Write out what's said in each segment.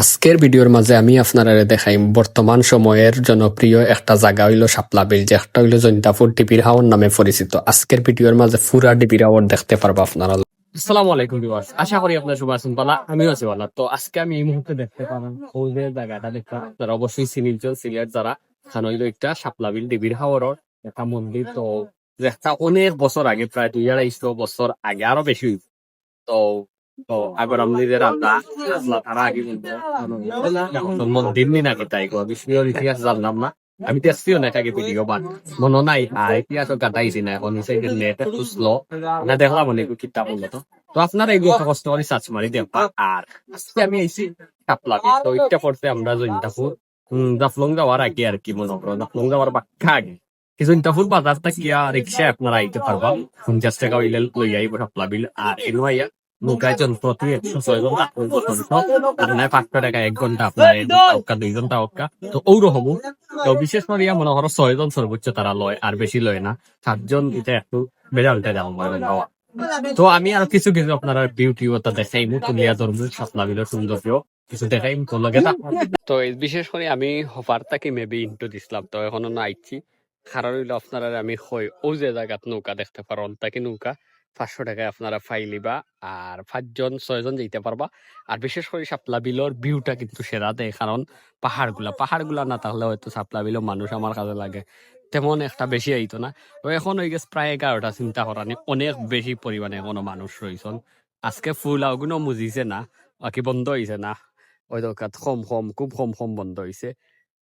আজকের ভিডিওর মাঝে আমি আপনারা দেখাইম বর্তমান সময়ের জনপ্রিয় একটা জায়গা হইল শাপলা বিল, যে একটা হইল জৈন্তাপুর ডিবির হাওর নামে পরিচিত। আজকের ভিডিওর মাঝে ফুরা ডিবির হাওর দেখতে পারব আপনারা। আসসালামু আলাইকুম আশা করি আছি তো আজকে আমি এই মুহূর্তে দেখতে জায়গাটা, দেখতে আপনারা অবশ্যই সিনিয়র যারা খান হইল একটা দেবীর হাওয়ার একটা মন্দির। তো একটা অনেক বছর আগে, প্রায় দুই আড়াইশো বছর আগে আরও বেশি হইব। তো তো মন্দির নি আমি আর ইতিহাস কাটাইছি না। দেখলাম কিতাব তো। তো আপনারা এগুলো কষ্ট করে সার্চ মারি দেখবা আর আমি কাপলাবি তো এটা পড়তে আমরা জৈন্তাপুর হম জাফলং যাওয়ার আগে আর কি মনে করো জাফলং যাওয়ার বাক্কা আগে। এই জৈন্তাপুর বাজার থেকে রিক্সা আপনারা আইতে পারবা। পঞ্চাশ টাকা লই আইব কাপলাবিল আর এনু আইয়া নৌকায় জন প্রতি একশো ছয় ঘণ্টা পাঁচশো টাকা এক ঘণ্টা আপনার অক্কা দুই ঘণ্টা অক্কা। তো ওরকম তো বিশেষ করে ইয়া মনে করো ছয় জন সর্বোচ্চ তারা লয় আর বেশি লয় না। সাতজন এটা একটু মনে হওয়া তো আমি আর কিছু কিছু আপনারা বিউটি ওটা দেখাই তুলিয়া ধরবো বিলের সৌন্দর্য কিছু দেখাই তো লগে তা তো বিশেষ করে আমি হফার তাকে মেবি ইন্টু দিছিলাম তো এখনও না আইছি। কারণ হইল আপনারা আমি হই ও যে জায়গাত নৌকা দেখতে পারো তাকে নৌকা। পাঁচশো টাকায় আপনারা ফাইলিবা আর পাঁচজন, ছয়জন যেতে পারবা। আর বিশেষ করে সাপলা বিলর ভিউটা কিন্তু সেরা দেয়, কারণ পাহাড়গুলা পাহাড়গুলা না তাহলে হয়তো সাপলা বিলও মানুষ আমার কাজে লাগে। তেমন একটা বেশি আইতো না। তো এখন হয়ে গেছে প্রায় এগারোটা, চিন্তা করানি অনেক বেশি পরিমাণে এখনও মানুষ রয়েছেন আজকে ফুল আগুনও মুজিছে না, বাকি বন্ধ হয়েছে না। ওই দোকান কম কম, খুব কম কম বন্ধ হয়েছে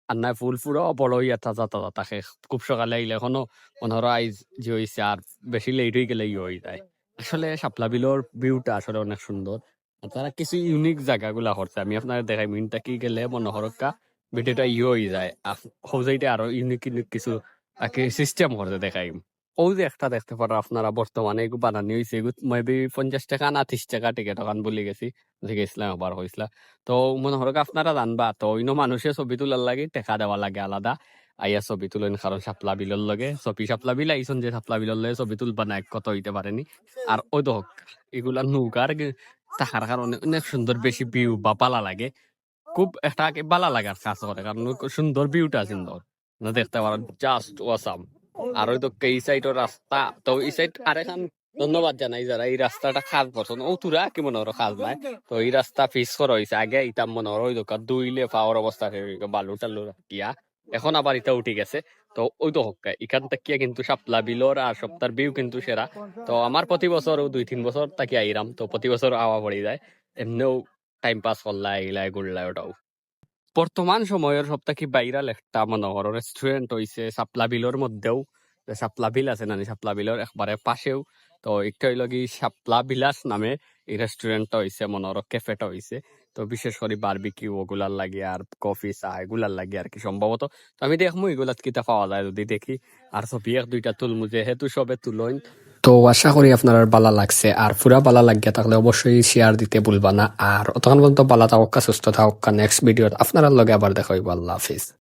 আর নাই ফুল ফুলও বড় ইয়া তাজা তাজা থাকে খুব সকালে আইলে এখনও পনেরো আইজ যে হয়েছে আর বেশি লেট হয়ে গেলে ইয়ে হয়ে যায়। আসলে শাপলা বিলর ভিউটা আসলে অনেক সুন্দর আর তারা কিছু ইউনিক জায়গাগুলা করছে আমি আপনার দেখাই মিনটা কি গেলে মনে হরক্কা ভিডিওটা ইয়ে হয়ে যায় হৌজাইতে আরও ইউনিক ইউনিক কিছু সিস্টেম করতে দেখাই ও যে একটা দেখতে পারো আপনারা বর্তমানে এগু বানানি হয়েছে এগু মেবি পঞ্চাশ টাকা না ত্রিশ টাকা টিকিট ওখান বলে গেছি গেছিলাম আবার হয়েছিল তো মনে হরক আপনারা জানবা, তো অন্য মানুষের ছবি তোলার লাগে টেকা দেওয়া লাগে আলাদা। আইয়া ছবি তুলেন কারণ সাপলা বিলর লগে, ছবি সাপলা বিল আইসন যে সাপলা বিলের লগে ছবি তুলবা না কত হইতে পারেনি। আর ওই দোক এগুলা নৌকার থাকার কারণে অনেক সুন্দর বেশি ভিউ বা পালা লাগে। খুব একটা বালা লাগার কাজ করে, কারণ ওই সুন্দর ভিউটা সুন্দর। না দেখতে পারেন জাস্ট ওয়াসাম আর ওই তো এই সাইডের রাস্তা। তো এই সাইড আরেখান ধন্যবাদ জানাই যারা এই রাস্তাটা খাস করছেন ও তুরা কি মনে হলো খাস নাই তো এই রাস্তা ফিস করা হয়েছে আগে এটা মনে হলো ওই দোকান দুইলে পাওয়ার অবস্থা হয়ে বালু টালু রাখিয়া। এখন আবার এটা উঠে গেছে। তো ওই তো হক্কা এখান থেকে কিন্তু সাপলা বিলর আর সপ্তাহ ভিউ কিন্তু সেরা। তো আমার প্রতি বছর দুই তিন বছর তাকে আইরাম। তো প্রতি বছর আওয়া পড়ে যায়। এমনিও টাইম পাস করলা এগুলাই গুড়লাই ওটাও। বর্তমান সময়ের সপ্তাহে বাইরাল একটা মনোহর রেস্টুরেন্ট হইছে সাপলা বিলর মধ্যেও। সাপলা বিল আছে না সাপলা বিলর একবারে পাশেও। তো একটা হইল কি সাপলা বিলাস নামে এই রেস্টুরেন্টটা হইছে মনোহর ক্যাফেটা হইছে তো বিশেষ করে বারবিকিউ ওগুলার লাগে আর কফি চা এগুলার লাগে আর কি সম্ভবত তো আমি দেখমু এগুলাত কিতা পাওয়া যায় যদি দেখি। আর ছবি এক, দুইটা তুলমু, যেহেতু সবে তুলইন। তো আশা করি আপনার বালা লাগছে। আর পুরা বালা লাগিয়া থাকলে অবশ্যই শেয়ার দিতে ভুলবা না। আর অতক্ষণ পর্যন্ত বালা থাকা সুস্থ থাকা নেক্সট ভিডিওত আপনার লগে আবার দেখা হইব। আল্লাহ হাফিজ।